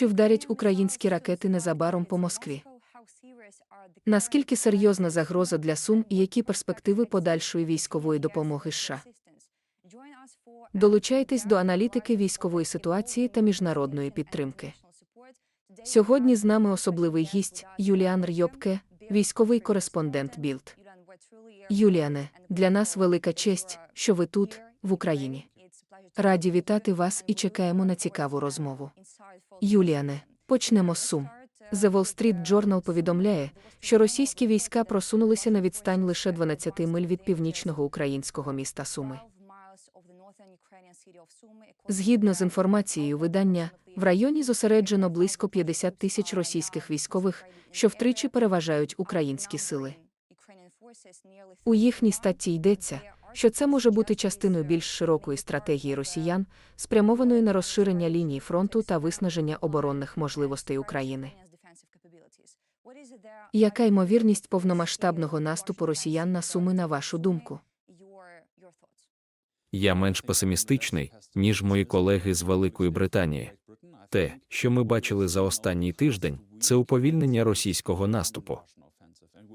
Чи вдарять українські ракети незабаром по Москві? Наскільки серйозна загроза для Сум і які перспективи подальшої військової допомоги США? Долучайтесь до аналітики військової ситуації та міжнародної підтримки. Сьогодні з нами особливий гість Юліан Рйобке, військовий кореспондент Білд. Юліане, для нас велика честь, що ви тут, в Україні. Раді вітати вас і чекаємо на цікаву розмову. Юліане, почнемо з Сум. The Wall Street Journal повідомляє, що російські війська просунулися на відстань лише 12 миль від північного українського міста Суми. Згідно з інформацією видання, в районі зосереджено близько 50 тисяч російських військових, що втричі переважають українські сили. У їхній статті йдеться, що це може бути частиною більш широкої стратегії росіян, спрямованої на розширення лінії фронту та виснаження оборонних можливостей України. Яка ймовірність повномасштабного наступу росіян на Суми, на вашу думку? Я менш песимістичний, ніж мої колеги з Великої Британії. Те, що ми бачили за останній тиждень, це уповільнення російського наступу.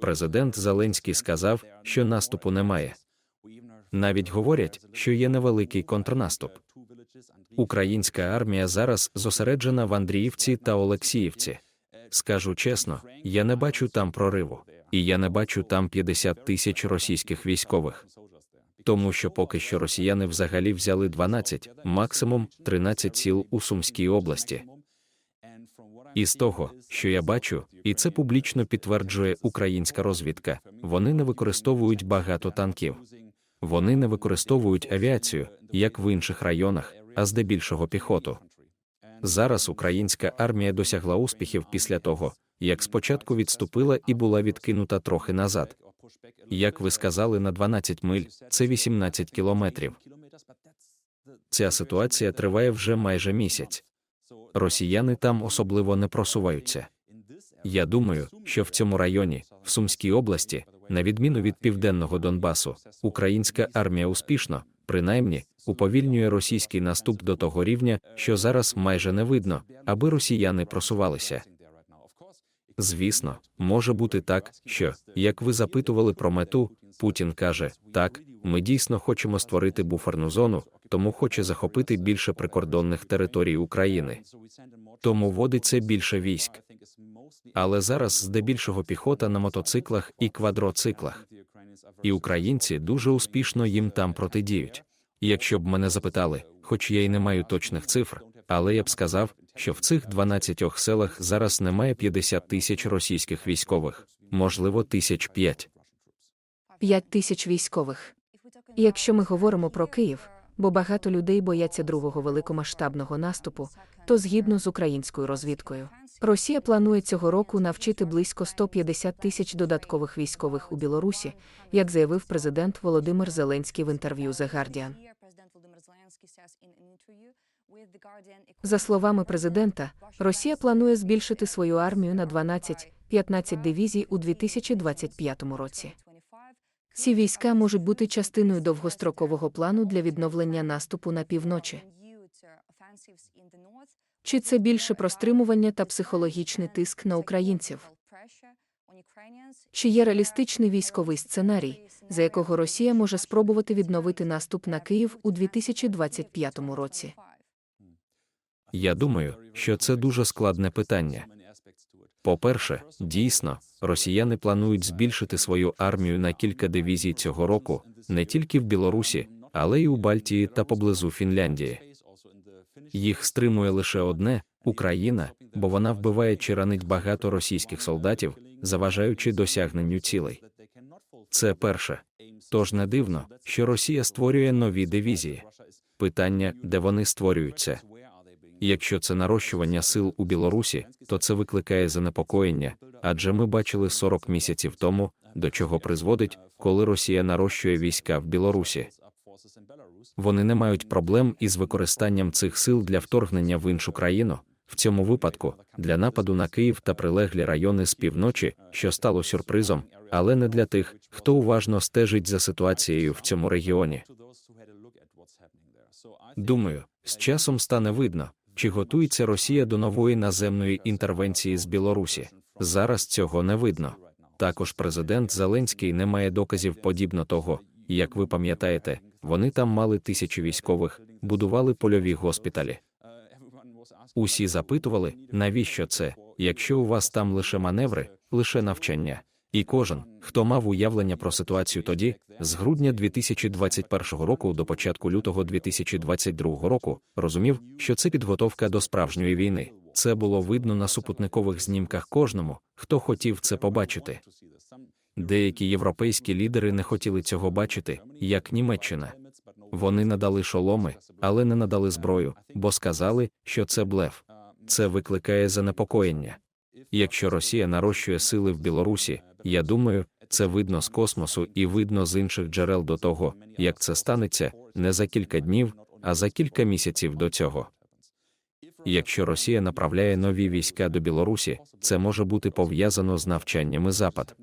Президент Зеленський сказав, що наступу немає. Навіть говорять, що є невеликий контрнаступ. Українська армія зараз зосереджена в Андріївці та Олексіївці. Скажу чесно, я не бачу там прориву, і я не бачу там 50 тисяч російських військових. Тому що поки що росіяни взагалі взяли 12, максимум 13 сіл у Сумській області. І з того, що я бачу, і це публічно підтверджує українська розвідка, вони не використовують багато танків. Вони не використовують авіацію, як в інших районах, а здебільшого піхоту. Зараз українська армія досягла успіхів після того, як спочатку відступила і була відкинута трохи назад. Як ви сказали, на 12 миль це 18 кілометрів. Ця ситуація триває вже майже місяць. Росіяни там особливо не просуваються. Я думаю, що в цьому районі, в Сумській області, на відміну від південного Донбасу, українська армія успішно, принаймні, уповільнює російський наступ до того рівня, що зараз майже не видно, аби росіяни просувалися. Звісно, може бути так, що, як ви запитували про мету, Путін каже: так, ми дійсно хочемо створити буферну зону, тому хоче захопити більше прикордонних територій України. Тому водиться більше військ. Але зараз здебільшого піхота на мотоциклах і квадроциклах. І українці дуже успішно їм там протидіють. Якщо б мене запитали, хоч я й не маю точних цифр, але я б сказав, що в цих 12 селах зараз немає 50 тисяч російських військових, можливо, тисяч п'ять. 5 тисяч військових. І якщо ми говоримо про Київ, бо багато людей бояться другого великомасштабного наступу, то згідно з українською розвідкою, Росія планує цього року навчити близько 150 тисяч додаткових військових у Білорусі, як заявив президент Володимир Зеленський в інтерв'ю The Guardian. За словами президента, Росія планує збільшити свою армію на 12-15 дивізій у 2025 році. Ці війська можуть бути частиною довгострокового плану для відновлення наступу на півночі. Чи це більше про стримування та психологічний тиск на українців? Чи є реалістичний військовий сценарій, за якого Росія може спробувати відновити наступ на Київ у 2025 році? Я думаю, що це дуже складне питання. По-перше, дійсно, росіяни планують збільшити свою армію на кілька дивізій цього року, не тільки в Білорусі, але й у Бальтії та поблизу Фінляндії. Їх стримує лише одне Україна, бо вона вбиває чи ранить багато російських солдатів, заважаючи досягненню цілей. Це перше. Тож не дивно, що Росія створює нові дивізії. Питання, де вони створюються. Якщо це нарощування сил у Білорусі, то це викликає занепокоєння, адже ми бачили 40 місяців тому, до чого призводить, коли Росія нарощує війська в Білорусі. Вони не мають проблем із використанням цих сил для вторгнення в іншу країну, в цьому випадку для нападу на Київ та прилеглі райони з півночі, що стало сюрпризом, але не для тих, хто уважно стежить за ситуацією в цьому регіоні. Думаю, з часом стане видно, чи готується Росія до нової наземної інтервенції з Білорусі. Зараз цього не видно. Також президент Зеленський не має доказів подібно того, як ви пам'ятаєте, вони там мали тисячі військових, будували польові госпіталі. Усі запитували, навіщо це, якщо у вас там лише маневри, лише навчання. І кожен, хто мав уявлення про ситуацію тоді, з грудня 2021 року до початку лютого 2022 року, розумів, що це підготовка до справжньої війни. Це було видно на супутникових знімках кожному, хто хотів це побачити. Деякі європейські лідери не хотіли цього бачити, як Німеччина. Вони надали шоломи, але не надали зброю, бо сказали, що це блеф. Це викликає занепокоєння. Якщо Росія нарощує сили в Білорусі, я думаю, це видно з космосу і видно з інших джерел до того, як це станеться не за кілька днів, а за кілька місяців до цього. Якщо Росія направляє нові війська до Білорусі, це може бути пов'язано з навчаннями Запад.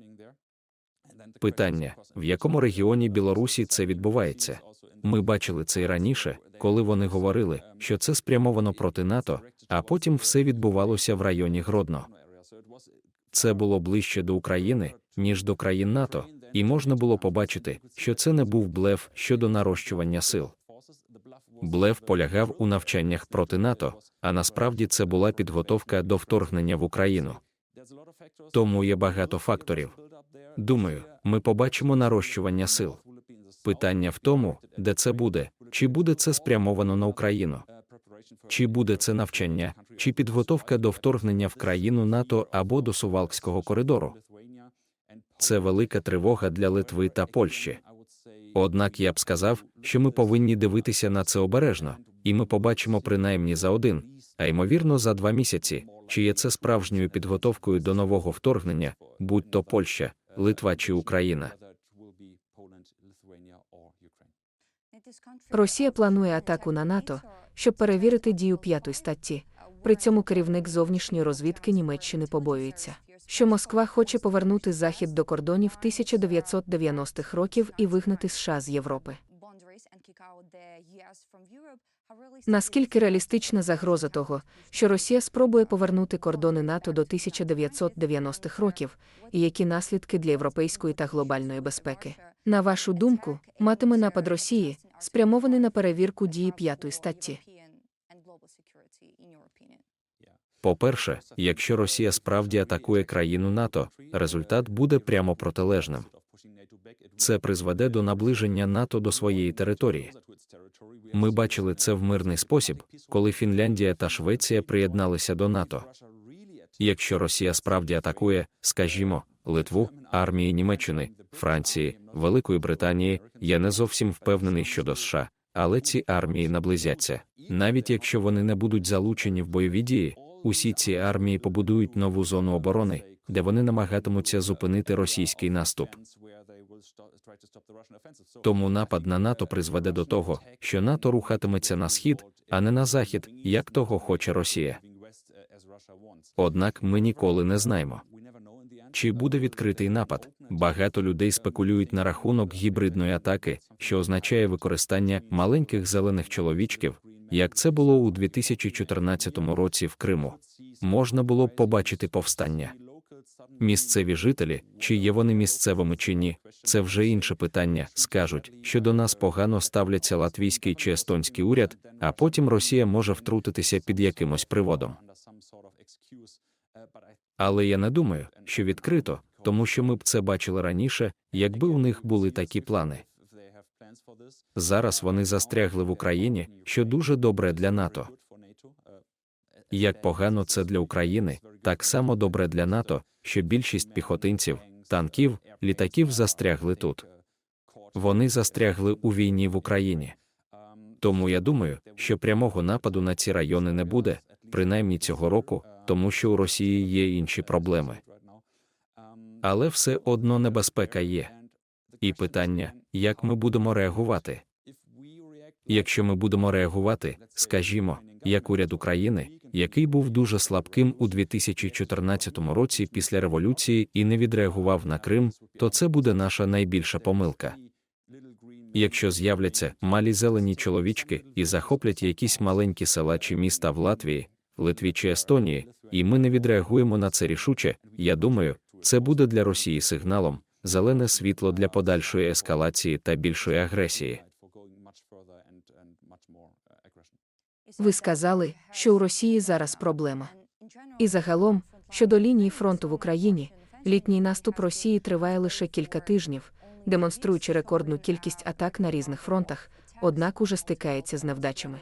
Питання: в якому регіоні Білорусі це відбувається? Ми бачили це і раніше, коли вони говорили, що це спрямовано проти НАТО, а потім все відбувалося в районі Гродно. Це було ближче до України, ніж до країн НАТО, і можна було побачити, що це не був блеф щодо нарощування сил. Блеф полягав у навчаннях проти НАТО, а насправді це була підготовка до вторгнення в Україну. Тому є багато факторів. Думаю, ми побачимо нарощування сил. Питання в тому, де це буде, чи буде це спрямовано на Україну, чи буде це навчання, чи підготовка до вторгнення в країну НАТО або до Сувалкського коридору. Це велика тривога для Литви та Польщі. Однак я б сказав, що ми повинні дивитися на це обережно, і ми побачимо принаймні за один, а ймовірно, за два місяці, чи є це справжньою підготовкою до нового вторгнення, будь то Польща, Литва чи Україна. Росія планує атаку на НАТО, щоб перевірити дію п'ятої статті. При цьому керівник зовнішньої розвідки Німеччини побоюється, що Москва хоче повернути Захід до кордонів 1990-х років і вигнати США з Європи. Наскільки реалістична загроза того, що Росія спробує повернути кордони НАТО до 1990-х років, і які наслідки для європейської та глобальної безпеки? На вашу думку, матиме напад Росії, спрямований на перевірку дії п'ятої статті? По-перше, якщо Росія справді атакує країну НАТО, результат буде прямо протилежним. Це призведе до наближення НАТО до своєї території. Ми бачили це в мирний спосіб, коли Фінляндія та Швеція приєдналися до НАТО. Якщо Росія справді атакує, скажімо, Литву, армії Німеччини, Франції, Великої Британії, я не зовсім впевнений щодо США, але ці армії наблизяться. Навіть якщо вони не будуть залучені в бойові дії, усі ці армії побудують нову зону оборони, де вони намагатимуться зупинити російський наступ. Тому напад на НАТО призведе до того, що НАТО рухатиметься на схід, а не на захід, як того хоче Росія. Однак ми ніколи не знаємо. Чи буде відкритий напад? Багато людей спекулюють на рахунок гібридної атаки, що означає використання маленьких зелених чоловічків, як це було у 2014 році в Криму. Можна було б побачити повстання. Місцеві жителі, чи є вони місцевими чи ні, це вже інше питання. Скажуть, що до нас погано ставляться латвійський чи естонський уряд, а потім Росія може втрутитися під якимось приводом. Але я не думаю, що відкрито, тому що ми б це бачили раніше, якби у них були такі плани. Зараз вони застрягли в Україні, що дуже добре для НАТО. Як погано це для України, так само добре для НАТО, що більшість піхотинців, танків, літаків застрягли тут. Вони застрягли у війні в Україні. Тому я думаю, що прямого нападу на ці райони не буде, принаймні цього року, тому що у Росії є інші проблеми. Але все одно небезпека є. І питання, як ми будемо реагувати? Якщо ми будемо реагувати, скажімо, як уряд України, який був дуже слабким у 2014 році після революції і не відреагував на Крим, то це буде наша найбільша помилка. Якщо з'являться малі зелені чоловічки і захоплять якісь маленькі села чи міста в Латвії, Литві чи Естонії, і ми не відреагуємо на це рішуче, я думаю, це буде для Росії сигналом, зелене світло для подальшої ескалації та більшої агресії. Ви сказали, що у Росії зараз проблема. І загалом, щодо лінії фронту в Україні, літній наступ Росії триває лише кілька тижнів, демонструючи рекордну кількість атак на різних фронтах, однак уже стикається з невдачами.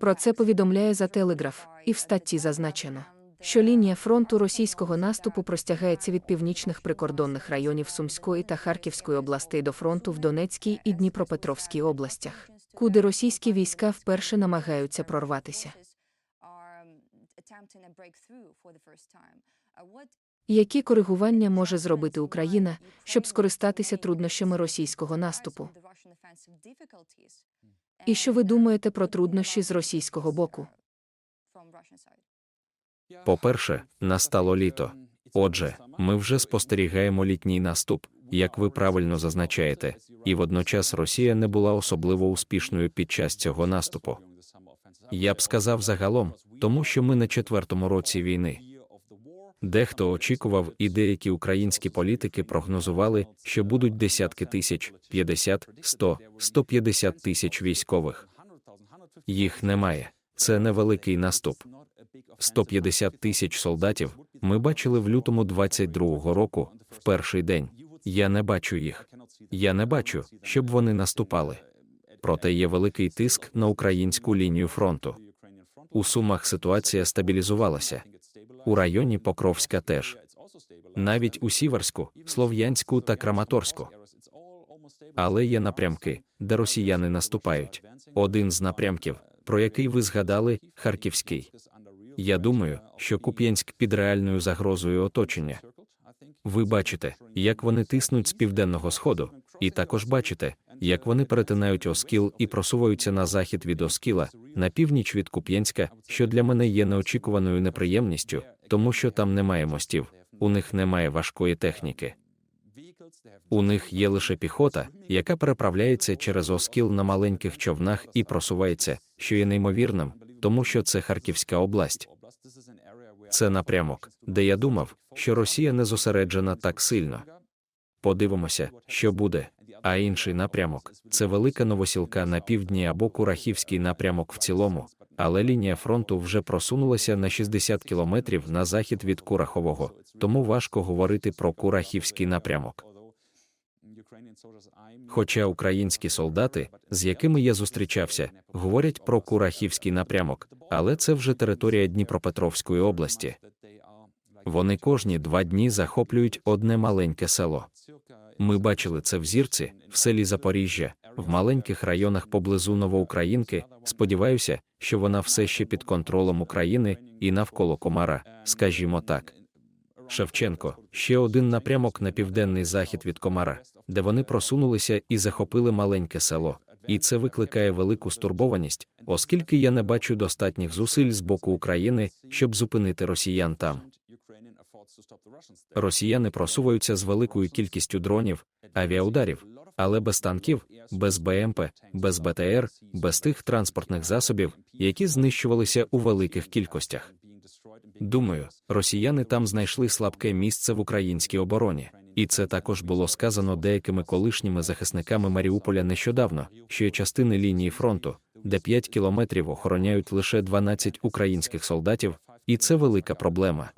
Про це повідомляє за Телеграф, і в статті зазначено, що лінія фронту російського наступу простягається від північних прикордонних районів Сумської та Харківської областей до фронту в Донецькій і Дніпропетровській областях, куди російські війська вперше намагаються прорватися. Які коригування може зробити Україна, щоб скористатися труднощами російського наступу? І що ви думаєте про труднощі з російського боку? По-перше, настало літо. Отже, ми вже спостерігаємо літній наступ, як ви правильно зазначаєте, і водночас Росія не була особливо успішною під час цього наступу. Я б сказав загалом, тому що ми на четвертому році війни. Дехто очікував, і деякі українські політики прогнозували, що будуть десятки тисяч, 50, 100, 150 тисяч військових. Їх немає. Це невеликий наступ. 150 тисяч солдатів ми бачили в лютому 22-го року, в перший день. Я не бачу їх. Я не бачу, щоб вони наступали. Проте є великий тиск на українську лінію фронту. У Сумах ситуація стабілізувалася. У районі Покровська теж. Навіть у Сіверську, Слов'янську та Краматорську. Але є напрямки, де росіяни наступають. Один з напрямків, про який ви згадали, Харківський. Я думаю, що Куп'янськ під реальною загрозою оточення. Ви бачите, як вони тиснуть з південного сходу, і також бачите, як вони перетинають Оскіл і просуваються на захід від Оскіла, на північ від Куп'янська, що для мене є неочікуваною неприємністю, тому що там немає мостів, у них немає важкої техніки. У них є лише піхота, яка переправляється через Оскіл на маленьких човнах і просувається, що є неймовірним, тому що це Харківська область. Це напрямок, де я думав, що Росія не зосереджена так сильно. Подивимося, що буде. А інший напрямок це велика новосілка на півдні або Курахівський напрямок в цілому, але лінія фронту вже просунулася на 60 кілометрів на захід від Курахового, тому важко говорити про Курахівський напрямок. Хоча українські солдати, з якими я зустрічався, говорять про Курахівський напрямок, але це вже територія Дніпропетровської області. Вони кожні два дні захоплюють одне маленьке село. Ми бачили це в зірці, в селі Запоріжжя, в маленьких районах поблизу Новоукраїнки. Сподіваюся, що вона все ще під контролем України і навколо Комара, скажімо так. Шевченко ще один напрямок на південний захід від Комара, де вони просунулися і захопили маленьке село. І це викликає велику стурбованість, оскільки я не бачу достатніх зусиль з боку України, щоб зупинити росіян там. Росіяни просуваються з великою кількістю дронів, авіаударів, але без танків, без БМП, без БТР, без тих транспортних засобів, які знищувалися у великих кількостях. Думаю, росіяни там знайшли слабке місце в українській обороні, і це також було сказано деякими колишніми захисниками Маріуполя нещодавно, що є частини лінії фронту, де 5 кілометрів охороняють лише 12 українських солдатів, і це велика проблема.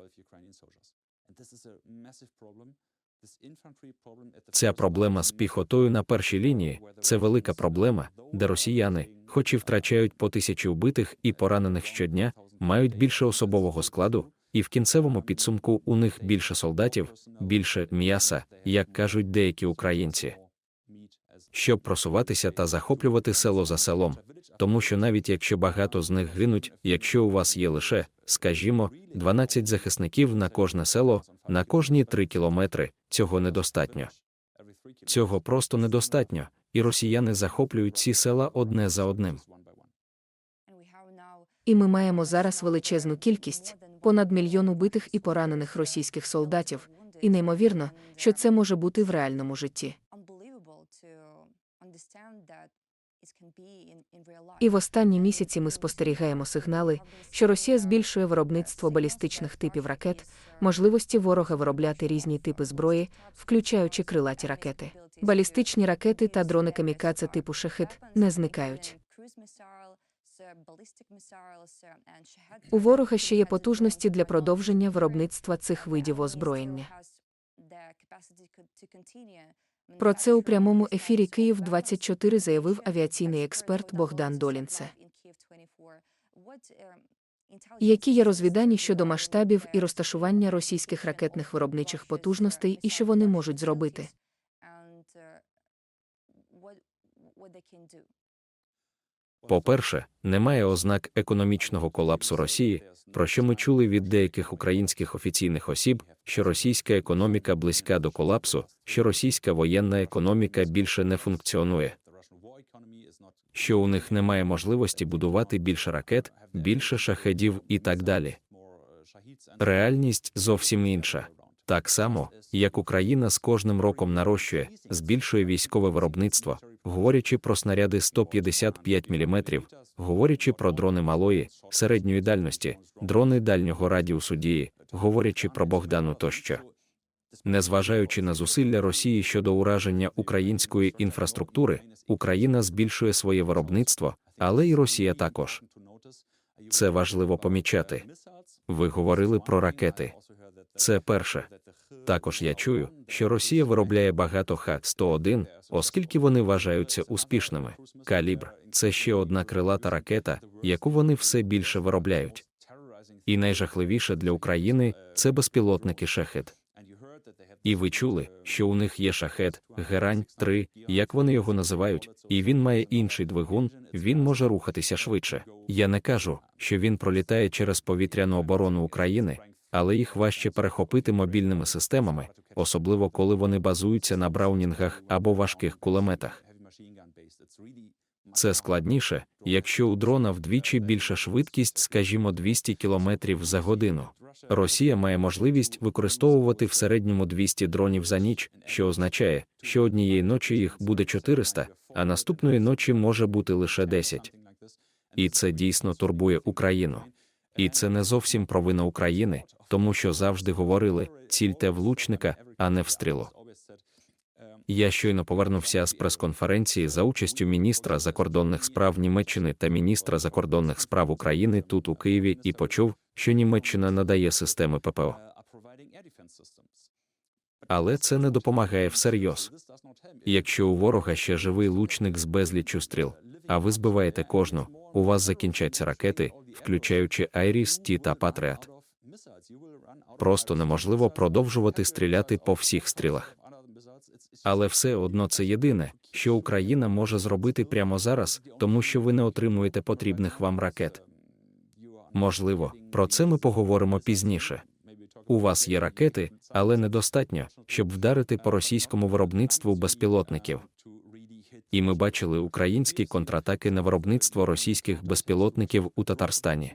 Ця проблема з піхотою на першій лінії це велика проблема, де росіяни, хоч і втрачають по тисячі вбитих і поранених щодня, мають більше особового складу, і в кінцевому підсумку у них більше солдатів, більше м'яса, як кажуть деякі українці. Щоб просуватися та захоплювати село за селом, тому що навіть якщо багато з них гинуть, якщо у вас є лише, скажімо, 12 захисників на кожне село, на кожні 3 кілометри, цього недостатньо. Цього просто недостатньо, і росіяни захоплюють ці села одне за одним. І ми маємо зараз величезну кількість понад мільйон убитих і поранених російських солдатів, і неймовірно, що це може бути в реальному житті. І в останні місяці ми спостерігаємо сигнали, що Росія збільшує виробництво балістичних типів ракет, можливості ворога виробляти різні типи зброї, включаючи крилаті ракети. Балістичні ракети та дрони камікадзе типу шахид не зникають. У ворога ще є потужності для продовження виробництва цих видів озброєння. Про це у прямому ефірі Київ 24 заявив авіаційний експерт Богдан Долінце. Які є розвідані щодо масштабів і розташування російських ракетних виробничих потужностей і що вони можуть зробити? По-перше, немає ознак економічного колапсу Росії, про що ми чули від деяких українських офіційних осіб, що російська економіка близька до колапсу, що російська воєнна економіка більше не функціонує, що у них немає можливості будувати більше ракет, більше шахедів і так далі. Реальність зовсім інша. Так само, як Україна з кожним роком нарощує, збільшує військове виробництво, говорячи про снаряди 155 мм, говорячи про дрони малої, середньої дальності, дрони дальнього радіусу дії, говорячи про Богдану тощо. Незважаючи на зусилля Росії щодо ураження української інфраструктури, Україна збільшує своє виробництво, але й Росія також. Це важливо помічати. Ви говорили про ракети. Це перше. Також я чую, що Росія виробляє багато Х-101, оскільки вони вважаються успішними. Калібр це ще одна крилата ракета, яку вони все більше виробляють. І найжахливіше для України це безпілотники шахет. І ви чули, що у них є шахет, герань 3, як вони його називають, і він має інший двигун, він може рухатися швидше. Я не кажу, що він пролітає через повітряну оборону України, але їх важче перехопити мобільними системами, особливо коли вони базуються на браунінгах або важких кулеметах. Це складніше, якщо у дрона вдвічі більша швидкість, скажімо, 200 км за годину. Росія має можливість використовувати в середньому 200 дронів за ніч, що означає, що однієї ночі їх буде 400, а наступної ночі може бути лише 10. І це дійсно турбує Україну. І це не зовсім провина України, тому що завжди говорили цільте влучника, а не встрілу. Я щойно повернувся з прес-конференції за участю міністра закордонних справ Німеччини та міністра закордонних справ України тут у Києві і почув, що Німеччина надає системи ППО. Але це не допомагає всерйоз. Якщо у ворога ще живий лучник з безліччю стріл, а ви збиваєте кожну, у вас закінчаться ракети, включаючи Айріс, Ті та Патріот. Просто неможливо продовжувати стріляти по всіх стрілах. Але все одно це єдине, що Україна може зробити прямо зараз, тому що ви не отримуєте потрібних вам ракет. Можливо, про це ми поговоримо пізніше. У вас є ракети, але недостатньо, щоб вдарити по російському виробництву безпілотників. І ми бачили українські контратаки на виробництво російських безпілотників у Татарстані.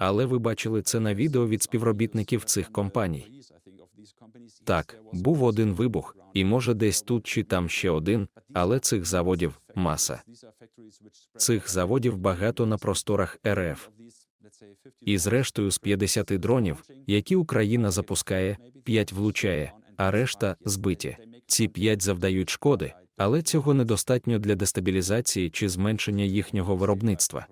Але ви бачили це на відео від співробітників цих компаній. Так, був один вибух, і може десь тут чи там ще один, але цих заводів маса. Цих заводів багато на просторах РФ. І зрештою з 50 дронів, які Україна запускає, 5 влучає, а решта збиті. Ці 5 завдають шкоди, але цього недостатньо для дестабілізації чи зменшення їхнього виробництва.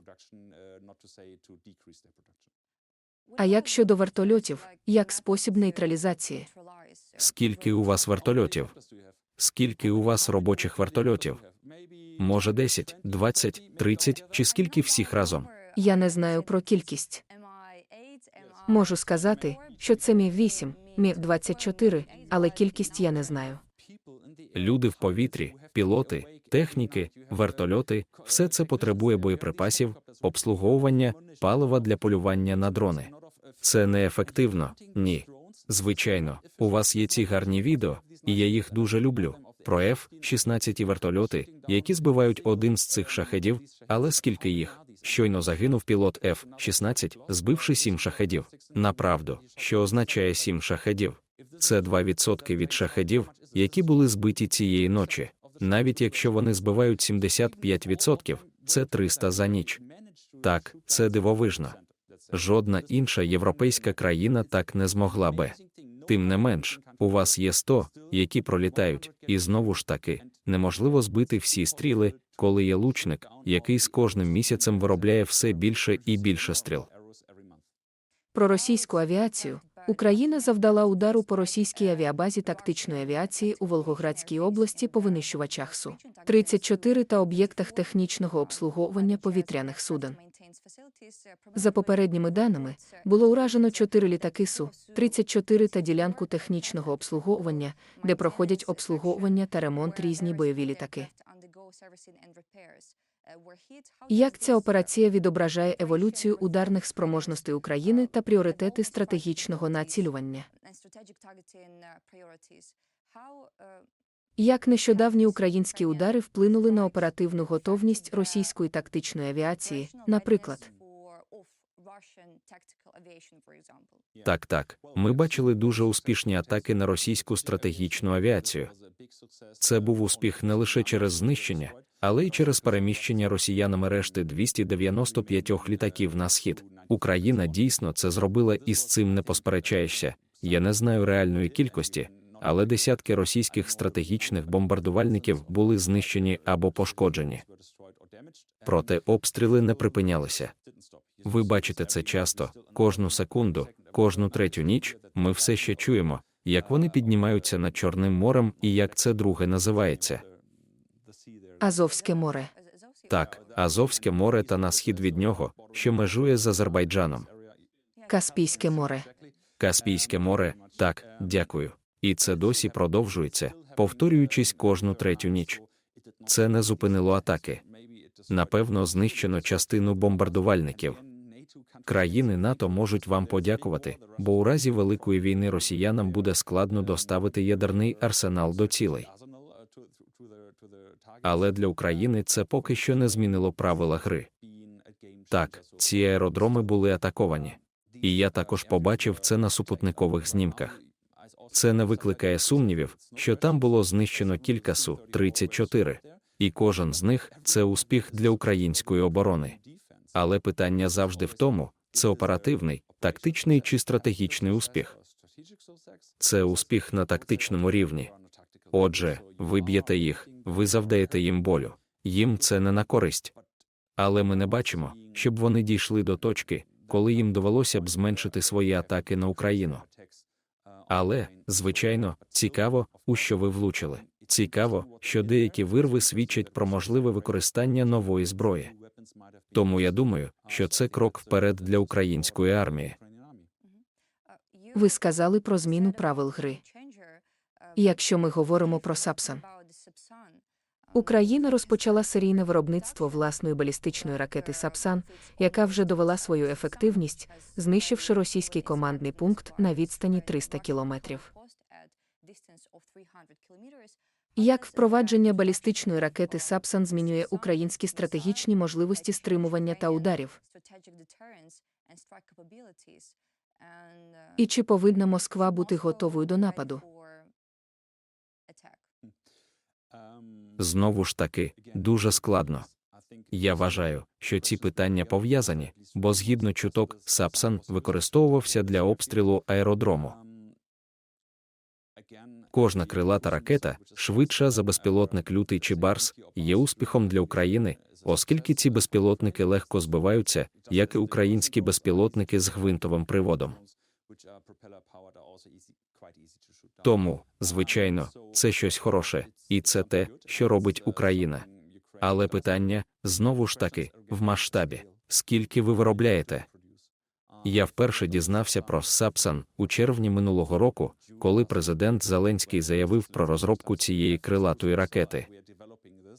А як щодо вертольотів, як спосіб нейтралізації? Скільки у вас вертольотів? Скільки у вас робочих вертольотів? Може 10, 20, 30 чи скільки всіх разом? Я не знаю про кількість. Можу сказати, що це мі 8, мі 24, але кількість я не знаю. Люди в повітрі, пілоти, техніки, вертольоти все це потребує боєприпасів, обслуговування, палива для полювання на дрони. Це неефективно, ні. Звичайно, у вас є ці гарні відео, і я їх дуже люблю. Про F-16 вертольоти, які збивають один з цих шахедів, але скільки їх? Щойно загинув пілот F-16, збивши сім шахедів. Направду, що означає сім шахедів? Це 2% від шахедів, які були збиті цієї ночі. Навіть якщо вони збивають 75%, це 300 за ніч. Так, це дивовижно. Жодна інша європейська країна так не змогла би. Тим не менш, у вас є 100, які пролітають, і знову ж таки, неможливо збити всі стріли, коли є лучник, який з кожним місяцем виробляє все більше і більше стріл. Про російську авіацію Україна завдала удару по російській авіабазі тактичної авіації у Волгоградській області по винищувачах Су-34 та об'єктах технічного обслуговування повітряних суден. За попередніми даними, було уражено чотири літаки Су-34 та ділянку технічного обслуговування, де проходять обслуговування та ремонт різні бойові літаки. Як ця операція відображає еволюцію ударних спроможностей України та пріоритети стратегічного націлювання? Як нещодавні українські удари вплинули на оперативну готовність російської тактичної авіації, наприклад? Так, так. Ми бачили дуже успішні атаки на російську стратегічну авіацію. Це був успіх не лише через знищення, але й через переміщення росіянами решти 295 літаків на схід. Україна дійсно це зробила і з цим не посперечаєшся. Я не знаю реальної кількості, але десятки російських стратегічних бомбардувальників були знищені або пошкоджені. Проте обстріли не припинялися. Ви бачите це часто, кожну секунду, кожну третю ніч ми все ще чуємо, як вони піднімаються над Чорним морем і як це друге називається. Азовське море. Так, Азовське море та на схід від нього, що межує з Азербайджаном. Каспійське море. Каспійське море, так, дякую. І це досі продовжується, повторюючись кожну третю ніч. Це не зупинило атаки. Напевно, знищено частину бомбардувальників. Країни НАТО можуть вам подякувати, бо у разі великої війни росіянам буде складно доставити ядерний арсенал до цілей. Але для України це поки що не змінило правила гри. Так, ці аеродроми були атаковані. І я також побачив це на супутникових знімках. Це не викликає сумнівів, що там було знищено кілька Су-34, і кожен з них це успіх для української оборони. Але питання завжди в тому, це оперативний, тактичний чи стратегічний успіх. Це успіх на тактичному рівні. Отже, ви б'єте їх, ви завдаєте їм болю. Їм це не на користь. Але ми не бачимо, щоб вони дійшли до точки, коли їм довелося б зменшити свої атаки на Україну. Але, звичайно, цікаво, у що ви влучили. Цікаво, що деякі вирви свідчать про можливе використання нової зброї. Тому я думаю, що це крок вперед для української армії. Ви сказали про зміну правил гри. Якщо ми говоримо про Сапсан, Україна розпочала серійне виробництво власної балістичної ракети Сапсан, яка вже довела свою ефективність, знищивши російський командний пункт на відстані 300 кілометрів. Як впровадження балістичної ракети Сапсан змінює українські стратегічні можливості стримування та ударів? І чи повинна Москва бути готовою до нападу? Знову ж таки, дуже складно. Я вважаю, що ці питання пов'язані, бо згідно чуток, Сапсан використовувався для обстрілу аеродрому. Кожна крилата ракета, швидша за безпілотник лютий чи барс, є успіхом для України, оскільки ці безпілотники легко збиваються, як і українські безпілотники з гвинтовим приводом. Тому, звичайно, це щось хороше, і це те, що робить Україна. Але питання знову ж таки в масштабі: скільки ви виробляєте? Я вперше дізнався про Сапсан у червні минулого року, коли президент Зеленський заявив про розробку цієї крилатої ракети.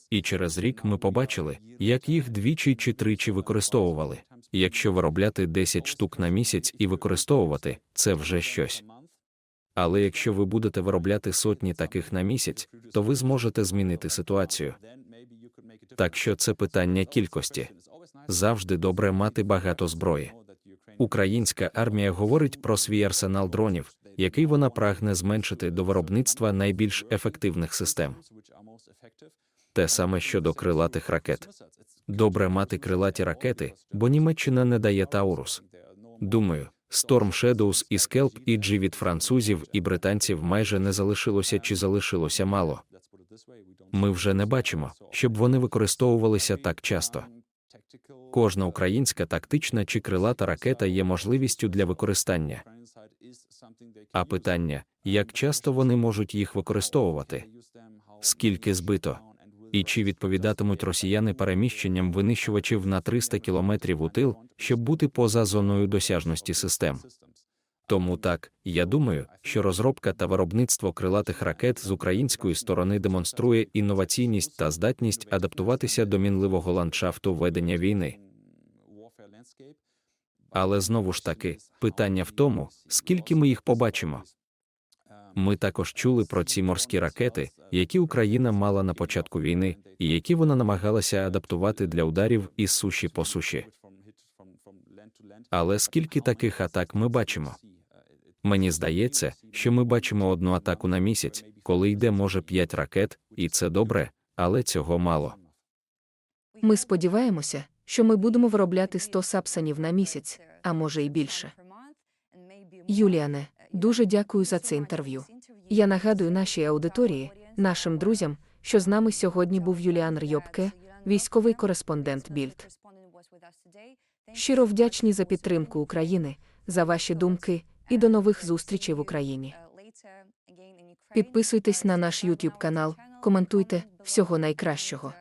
І через рік ми побачили, як їх двічі чи тричі використовували. Якщо виробляти 10 штук на місяць і використовувати, це вже щось. Але якщо ви будете виробляти сотні таких на місяць, то ви зможете змінити ситуацію. Так що це питання кількості. Завжди добре мати багато зброї. Українська армія говорить про свій арсенал дронів, який вона прагне зменшити до виробництва найбільш ефективних систем. Те саме щодо крилатих ракет. Добре мати крилаті ракети, бо Німеччина не дає Таурус. Думаю, Storm Shadows і Scalp EG від французів і британців майже не залишилося чи залишилося мало. Ми вже не бачимо, щоб вони використовувалися так часто. Кожна українська тактична чи крилата ракета є можливістю для використання. А питання, як часто вони можуть їх використовувати, скільки збито, і чи відповідатимуть росіяни переміщенням винищувачів на 300 кілометрів у тил, щоб бути поза зоною досяжності систем. Тому так, я думаю, що розробка та виробництво крилатих ракет з української сторони демонструє інноваційність та здатність адаптуватися до мінливого ландшафту ведення війни. Але знову ж таки, питання в тому, скільки ми їх побачимо. Ми також чули про ці морські ракети, які Україна мала на початку війни, і які вона намагалася адаптувати для ударів із суші по суші. Але скільки таких атак ми бачимо? Мені здається, що ми бачимо одну атаку на місяць, коли йде може 5 ракет, і це добре, але цього мало. Ми сподіваємося, що ми будемо виробляти 100 сапсанів на місяць, а може й більше. Юліане, дуже дякую за це інтерв'ю. Я нагадую нашій аудиторії, нашим друзям, що з нами сьогодні був Юліан Рйобке, військовий кореспондент Більд. Щиро вдячні за підтримку України, за ваші думки і до нових зустрічей в Україні. Підписуйтесь на наш YouTube канал, коментуйте всього найкращого.